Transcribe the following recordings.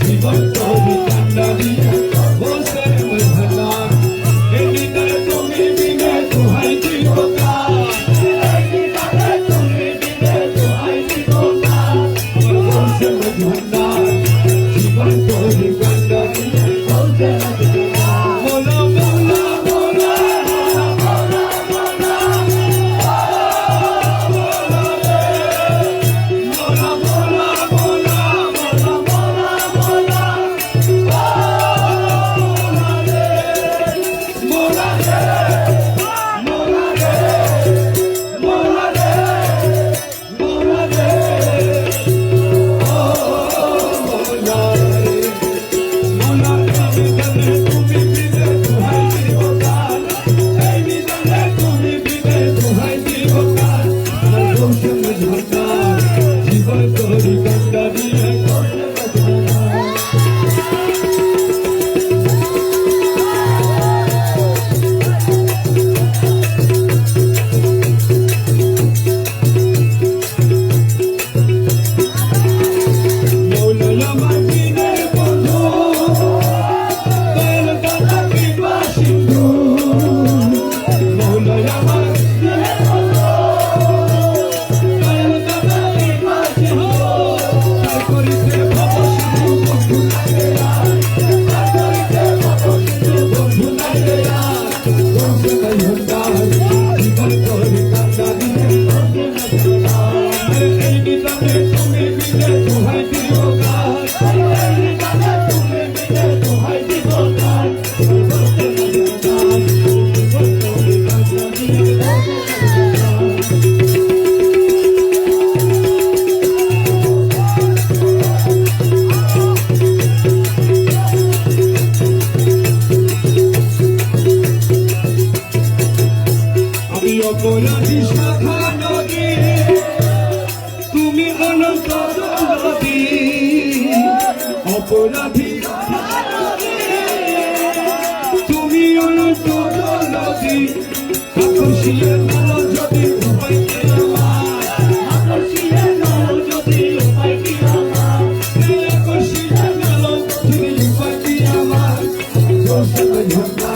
জীবন তরি কান্দারি রাধি তুমি হলো চৌরধি আকর্ষিয়ে ভালো যদি উপায় কি আমার আকর্ষিয়ে ভালো যদি উপায় কি আমার আকর্ষিয়ে ভালো যদি উপায় কি আমার দোষ ঝগড়া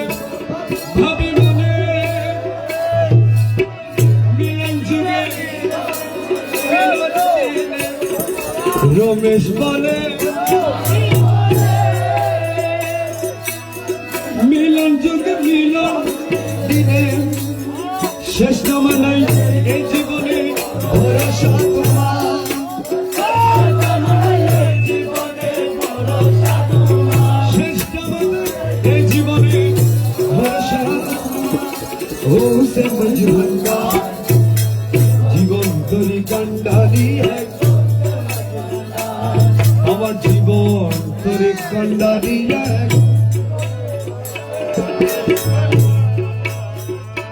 রমেশ বলে মিলন যুগ মিলন দিনে। শেষ নাই এই জীবন জীবন তোরে কন্ডারিয়া